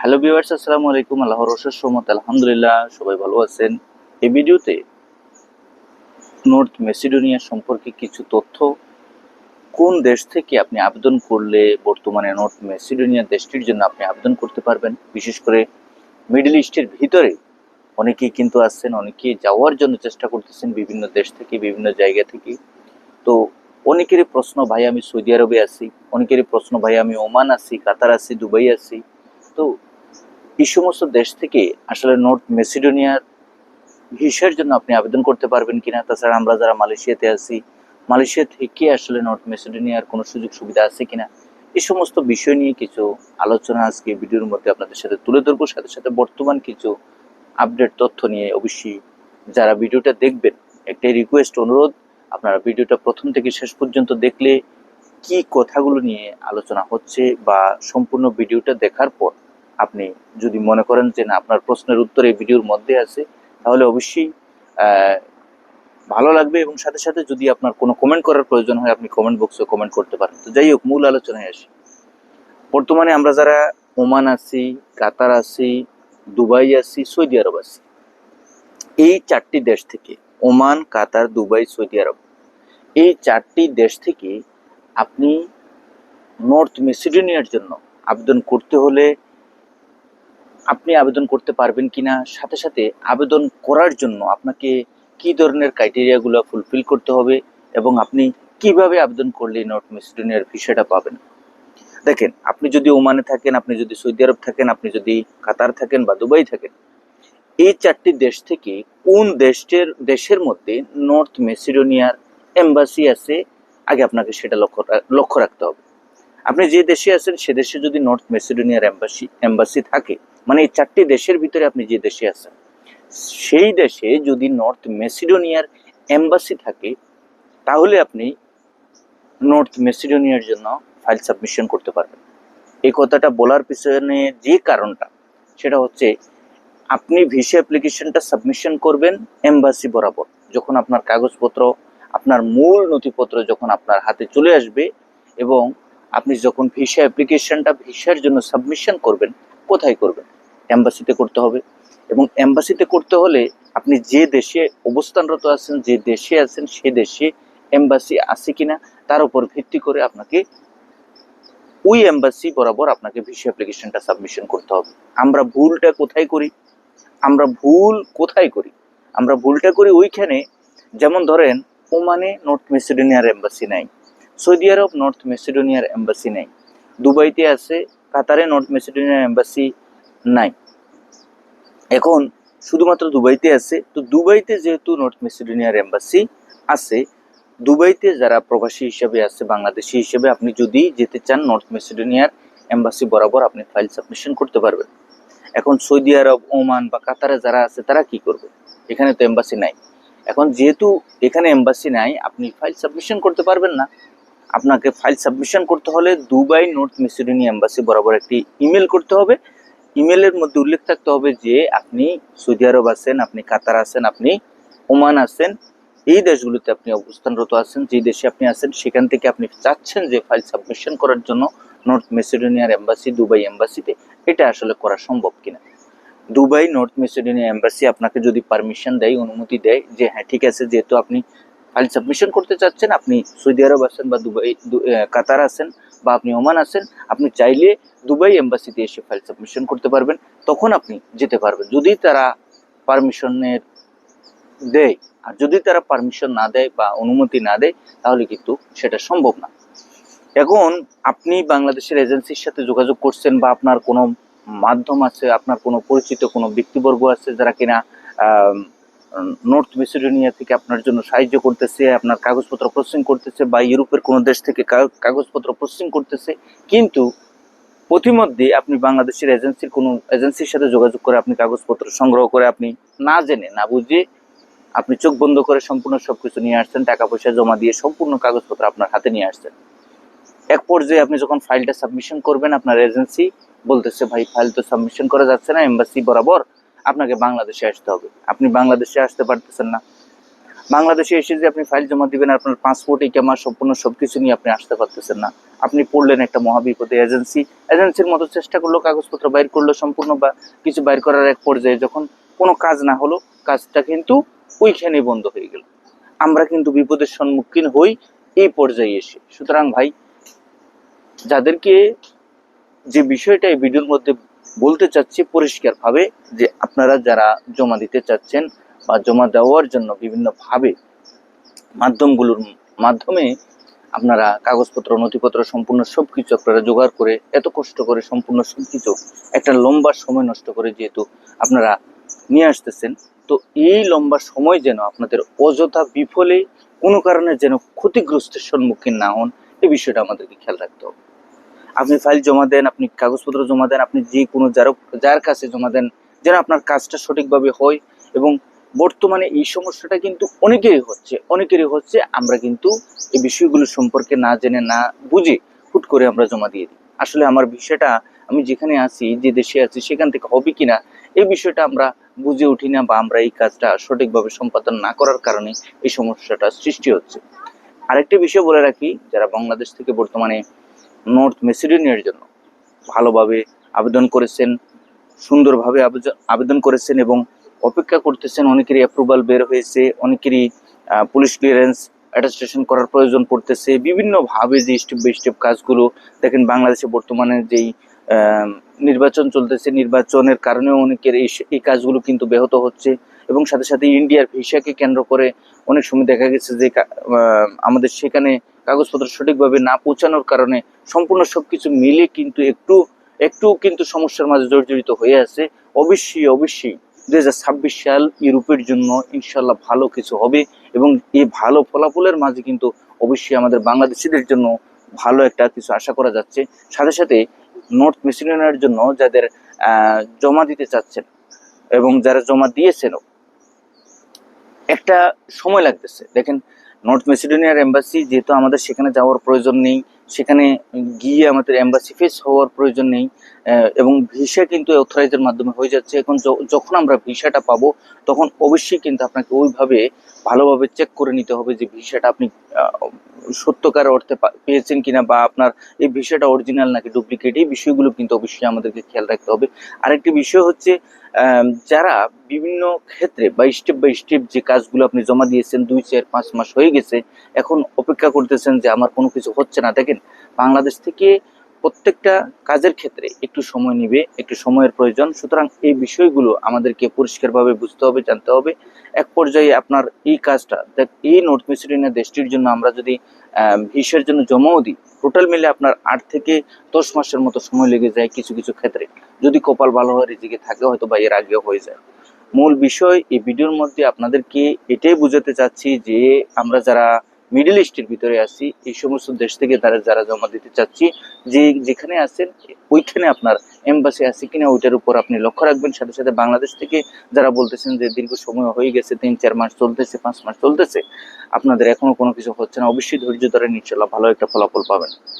Hello viewers আসসালামু আলাইকুম। আল্লাহর রসের সমত আলহামদুলিল্লাহ, সবাই ভালো আছেন। এই ভিডিওতে নর্থ মেসিডোনিয়া সম্পর্কে কিছু তথ্য। কোন দেশ থেকে আপনি আবেদন করলে বর্তমানে নর্থ মেসিডোনিয়া দেশটির জন্য আপনি আবেদন করতে পারবেন? বিশেষ করে মিডল ইস্টের ভিতরে অনেকেই কিন্তু আসছেন অনেকেই যাওয়ার জন্য চেষ্টা করতেছেন বিভিন্ন দেশ থেকে, বিভিন্ন জায়গা থেকে। তো অনেকেরই প্রশ্ন, ভাই, আমি সৌদি আরবে আছি। অনেকেরই প্রশ্ন, ভাই, আমি ওমান আছি, কাতার আছি, দুবাই আছি। তো এই সমস্ত দেশ থেকে আসলে নর্থ মেসিডোনিয়ার ভিসার জন্য আপনি আবেদন করতে পারবেন কিনা? তাছাড়া আমরা যারা মালয়েশিয়াতে আছি, মালয়েশিয়া থেকে আসলে নর্থ মেসিডোনিয়ার কোনো সুযোগ সুবিধা আছে কিনা? এই সমস্ত বিষয় নিয়ে কিছু আলোচনা আজকে ভিডিওর মধ্যে আপনাদের সাথে তুলে ধরবো। সাথে সাথে বর্তমান কিছু আপডেট তথ্য নিয়ে অবশ্যই যারা ভিডিওটা দেখবেন, একটাই রিকোয়েস্ট অনুরোধ, আপনারা ভিডিওটা প্রথম থেকে শেষ পর্যন্ত দেখলে কি কথাগুলো নিয়ে আলোচনা হচ্ছে বা সম্পূর্ণ ভিডিওটা দেখার পর আপনি যদি মনে করেন যে না, আপনার প্রশ্নের উত্তর এই ভিডিওর মধ্যে আছে, তাহলে অবশ্যই ভালো লাগবে এবং সাথে সাথে যদি আপনার কোনো কমেন্ট করার প্রয়োজন হয়, আপনি কমেন্ট বক্সে কমেন্ট করতে পারেন। তো যাই হোক, মূল আলোচনায় আসি। বর্তমানে আমরা যারা ওমান আছি, কাতার আছি, দুবাই আছি, সৌদি আরব আছি, এই চারটি দেশ থেকে, Oman, Qatar, Dubai, Saudi Arabia, এই চারটি দেশ থেকে আপনি নর্থ মেসিডোনিয়ার জন্য আবেদন করতে হলে আপনি আবেদন করতে পারবেন কিনা? সাথে সাথে আবেদন করার জন্য আপনাকে কি ধরনের ক্রাইটেরিয়াগুলো ফুলফিল করতে হবে এবং আপনি কীভাবে আবেদন করলে নর্থ মেসিডোনিয়ার ভিসাটা পাবেন? দেখেন, আপনি যদি ওমানে থাকেন, আপনি যদি সৌদি আরব থাকেন, আপনি যদি কাতার থাকেন বা দুবাই থাকেন, এই চারটি দেশ থেকে কোন দেশের দেশের মধ্যে নর্থ মেসিডোনিয়ার এম্বাসি আছে, আগে আপনাকে সেটা লক্ষ্য লক্ষ্য রাখতে হবে। আপনি যে দেশে আছেন, সে দেশে যদি নর্থ মেসিডোনিয়ার এম্বাসি এম্বাসি থাকে মানে এই চারটি দেশের ভিতরে আপনি যে দেশে আছেন, সেই দেশে যদি নর্থ মেসিডোনিয়ার এম্বাসি থাকে, তাহলে আপনি নর্থ মেসিডোনিয়ার জন্য ফাইল সাবমিশন করতে পারবেন। এই কথাটা বলার পিছনে যে কারণটা, সেটা হচ্ছে আপনি ভিসা অ্যাপ্লিকেশনটা সাবমিশন করবেন এম্বাসি বরাবর। যখন আপনার কাগজপত্র, আপনার মূল নথিপত্র যখন আপনার হাতে চলে আসবে এবং আপনি যখন ভিসা অ্যাপ্লিকেশনটা ভিসার জন্য সাবমিশন করবেন, কোথায় করবেন? এম্বাসিতে করতে হবে। এবং এম্বাসিতে করতে হলে আপনি যে দেশে অবস্থানরত আছেন, যে দেশে আছেন, সে দেশে এম্বাসি আছে কিনা, তার উপর ভিত্তি করে আপনাকে ওই এম্বাসি বরাবর আপনাকে ভিসা অ্যাপ্লিকেশনটা সাবমিশন করতে হবে। আমরা ভুলটা কোথায় করি? আমরা ভুল কোথায় করি? আমরা ভুলটা করি ওইখানে, যেমন ধরেন, ওমানে নর্থ মেসিডোনিয়ার এম্বাসি নাই, সৌদি আরব নর্থ মেসিডোনিয়ার এম্বাসি নাই, দুবাইতে আছে, কাতারে নর্থ মেসিডোনিয়ার এম্বাসি নাই। এখন শুধুমাত্র দুবাইতে আছে। তো দুবাইতে যেহেতু নর্থ মেসিডোনিয়ার এম্বাসি আছে, দুবাইতে যারা প্রবাসী হিসেবে আছে, বাংলাদেশি হিসেবে, আপনি যদি যেতে চান নর্থ মেসিডোনিয়ার এম্বাসি বরাবর, আপনি ফাইল সাবমিশন করতে পারবেন। এখন সৌদি আরব, ওমান বা কাতারে যারা আছে, তারা কি করবে? এখানে তো এম্বাসি নাই। এখন যেহেতু এখানে এম্বাসি নাই, আপনি ফাইল সাবমিশন করতে পারবেন না। আপনাকে ফাইল সাবমিশন করতে হলে দুবাই নর্থ মেসিডোনিয়া এম্বাসি বরাবর একটি ইমেল করতে হবে। ইমেলের মধ্যে উল্লেখ থাকতে হবে যে আপনি সৌদি আরব আছেন, আপনি কাতার আছেন, আপনি ওমান আছেন, এই দেশগুলোতে আপনি অবস্থানরত আছেন, যে দেশে আপনি আছেন, সেখান থেকে আপনি চাচ্ছেন যে ফাইল সাবমিশন করার জন্য নর্থ মেসিডোনিয়ার এম্বাসি দুবাই এম্বাসিতে এটা আসলে করা সম্ভব কিনা? দুবাই নর্থ মেসিডোনিয়া এম্বাসি আপনাকে যদি পারমিশন দেয়, অনুমতি দেয় যে হ্যাঁ ঠিক আছে, যেহেতু আপনি ফাইল সাবমিশন করতে চাচ্ছেন, আপনি সৌদি আরব আছেন বা দুবাই কাতার আছেন বা আপনি ওমান আছেন, আপনি চাইলে দুবাই এম্বাসিতে এসে ফাইল সাবমিশন করতে পারবেন, তখন আপনি যেতে পারবেন। যদি তারা পারমিশনের দেয়, আর যদি তারা পারমিশন না দেয় বা অনুমতি না দেয়, তাহলে কিন্তু সেটা সম্ভব না। এখন আপনি বাংলাদেশের এজেন্সির সাথে যোগাযোগ করছেন বা আপনার কোনো মাধ্যম আছে, আপনার কোনো পরিচিত কোনো ব্যক্তিবর্গ আছে যারা কিনা নর্থ মেসিডোনিয়া থেকে আপনার জন্য সাহায্য করতেছে, আপনার কাগজপত্র প্রসেসিং করতেছে বা ইউরোপের কোনো দেশ থেকে কাগজপত্র প্রসেসিং করতেছে। কিন্তু প্রতিমধ্যে আপনি বাংলাদেশের এজেন্সির কোনো এজেন্সির সাথে যোগাযোগ করে আপনি কাগজপত্র সংগ্রহ করে আপনি না জেনে, না বুঝে আপনি চোখ বন্ধ করে সম্পূর্ণ সবকিছু নিয়ে আসছেন, টাকা পয়সা জমা দিয়ে সম্পূর্ণ কাগজপত্র আপনার হাতে নিয়ে আসছেন। এক পর্যায়ে আপনি যখন ফাইলটা সাবমিশন করবেন, আপনার এজেন্সি বলতেছে, ভাই ফাইল তো সাবমিশন করা যাচ্ছে না এম্বাসি বরাবর আপনাকে বাংলাদেশে আসতে হবে। আপনি বাংলাদেশে আসতে পারতেছেন না। বাংলাদেশে এসে যে আপনি ফাইল জমা দিবেন, আপনার পাসপোর্ট এই আমার সম্পূর্ণ সবকিছু নিয়ে আপনি আসতে পারতেছেন না। আপনি পড়লেন একটা মহাবিপদে এজেন্সি এজেন্সির মতো চেষ্টা করল কাগজপত্র বাইর করল সম্পূর্ণ বা কিছু বাইর করার এক পর্যায়ে যখন কোনো কাজ না হলো, কাজটা কিন্তু ওইখানেই বন্ধ হয়ে গেল। আমরা কিন্তু বিপদের সম্মুখীন হই এই পর্যায়ে এসে। সুতরাং ভাই, যাদেরকে যে বিষয়টা এই ভিডিওর মধ্যে বলতে চাচ্ছি পরিষ্কারভাবে যে আপনারা যারা জমা দিতে চাচ্ছেন বা জমা দেওয়ার জন্য বিভিন্নভাবে মাধ্যমগুলোর মাধ্যমে আপনারা কাগজপত্র, নথিপত্র সম্পূর্ণ সব কিছু আপনারা জোগাড় করে এত কষ্ট করে সম্পূর্ণ সব কিছু একটা লম্বা সময় নষ্ট করে যেহেতু আপনারা নিয়ে আসতেছেন, তো এই লম্বা সময় যেন আপনাদের অযথা বিফলে কোনো কারণে যেন ক্ষতিগ্রস্তের সম্মুখীন না হন এই বিষয়টা আমাদেরকে খেয়াল রাখতে হবে। আপনি ফাইল জমা দেন, আপনি কাগজপত্র জমা দেন, আপনি যে কোনো যার যার কাছে জমা দেন, যেন আপনার কাজটা সঠিকভাবে হয় এবং বর্তমানে এই সমস্যাটা কিন্তু অনেকেরই হচ্ছে অনেকেরই হচ্ছে, আমরা কিন্তু এই বিষয়গুলো সম্পর্কে না জেনে, না বুঝে হুট করে আমরা জমা দিয়ে দিই। আসলে আমার বিষয়টা, আমি যেখানে আছি, যে দেশে আছি, সেখান থেকে হবে কিনা, এই বিষয়টা আমরা বুঝে উঠি না বা আমরা এই কাজটা সঠিকভাবে সম্পাদন না করার কারণে এই সমস্যাটা সৃষ্টি হচ্ছে। আরেকটা বিষয় বলে রাখি, যারা বাংলাদেশ থেকে বর্তমানে নর্থ মেসিডোনিয়ার জন্য। ভালোভাবে আবেদন করেছেন, সুন্দরভাবে আবেদন করেছেন এবং অপেক্ষা করতেছেন। অনেকেরই অ্যাপ্রুভাল বের হয়েছে, অনেকেরই পুলিশ ক্লিয়ারেন্স অ্যাটাস্টেশন করার প্রয়োজন পড়তেছে। বিভিন্নভাবে যে স্টেপ বাই স্টেপ কাজগুলো, দেখেন বাংলাদেশে বর্তমানে যেই নির্বাচন চলতেছে, নির্বাচনের কারণেও অনেকের এই কাজগুলো কিন্তু ব্যাহত হচ্ছে। এবং সাথে সাথে ইন্ডিয়ার ভিসাকে কেন্দ্র করে অনেক সময় দেখা গেছে যে আমাদের সেখানে কাগজপত্র সঠিকভাবে না পৌঁছানোর কারণে সম্পূর্ণ সবকিছু মিলে কিন্তু একটু একটু কিন্তু সমস্যার মাঝে জর্জরিত হয়ে আছে। অবশ্যই অবশ্যই দুই হাজার ছাব্বিশ সাল ইউরোপের জন্য ইনশাল্লাহ ভালো কিছু হবে এবং এই ভালো ফলাফলের মাঝে কিন্তু অবশ্যই আমাদের বাংলাদেশিদের জন্য ভালো একটা কিছু আশা করা যাচ্ছে। সাথে সাথে নর্থ মেসিডোনিয়ার জন্য যাদের জমা দিতে চাচ্ছেন এবং যারা জমা দিয়েছেনও একটা সময় লাগতেছে। দেখেন নর্থ মেসিডোনিয়ার এম্বাসি যেহেতু আমাদের সেখানে যাওয়ার প্রয়োজন নেই, সেখানে গিয়ে আমাদের এম্বাসি ফেস হওয়ার প্রয়োজন নেই এবং ভিসা কিন্তু অথরাইজের মাধ্যমে হয়ে যাচ্ছে। এখন যখন আমরা ভিসাটা পাবো, তখন অবশ্যই কিন্তু আপনাকে ওইভাবে ভালোভাবে চেক করে নিতে হবে যে ভিসাটা আপনি সত্যকার অর্থে পেয়েছেন কিনা বা আপনার এই ভিসাটা অরিজিনাল নাকি ডুপ্লিকেট এই বিষয়গুলো কিন্তু অবশ্যই আমাদেরকে খেয়াল রাখতে হবে। আরেকটি বিষয় হচ্ছে যারা বিভিন্ন ক্ষেত্রে বা স্টেপ বাই স্টেপ যে কাজগুলো আপনি জমা দিয়েছেন, দুই, চার, পাঁচ মাস হয়ে গেছে, এখন অপেক্ষা করতেছেন যে আমার কোনো কিছু হচ্ছে না। দেখেন, বাংলাদেশ থেকে প্রত্যেকটা কাজের ক্ষেত্রে একটু সময় নিবে, একটু সময়ের প্রয়োজন। সুতরাং এই বিষয়গুলো আমাদেরকে পরিষ্কারভাবে বুঝতে হবে, জানতে হবে। এক পর্যায়ে আপনার এই কাজটা, দেখ, এই নর্থ মেসিডোনিয়া দেশটির জন্য আমরা যদি ভিসার জন্য জমাও দিই টোটাল মিলে আপনার আট থেকে দশ মাসের মতো সময় লেগে যায় কিছু কিছু ক্ষেত্রে। যদি কপাল ভালো হয়, রিজিকে থাকে হয়তো বা এর আগেও হয়ে যায়। মূল বিষয় এই ভিডিওর মধ্যে আপনাদেরকে এটাই বোঝাতে চাচ্ছি যে আমরা যারা মিডল ইস্টের ভিতরে আছি, এই সমস্ত দেশ থেকে তারা যারা জমা দিতে চাচ্ছি, যে যেখানে আছেন, ওইখানে আপনার এম্বাসি আছে কিনা ওইটার উপর আপনি লক্ষ্য রাখবেন। সাথে সাথে বাংলাদেশ থেকে যারা বলতেছেন যে দীর্ঘ সময় হয়ে গেছে, তিন, চার মাস চলতেছে, পাঁচ মাস চলতেছে, আপনাদের এখনও কোনো কিছু হচ্ছে না। অবশ্যই ধৈর্য ধরে ইনশাল্লাহ ভালো একটা ফলাফল পাবেন।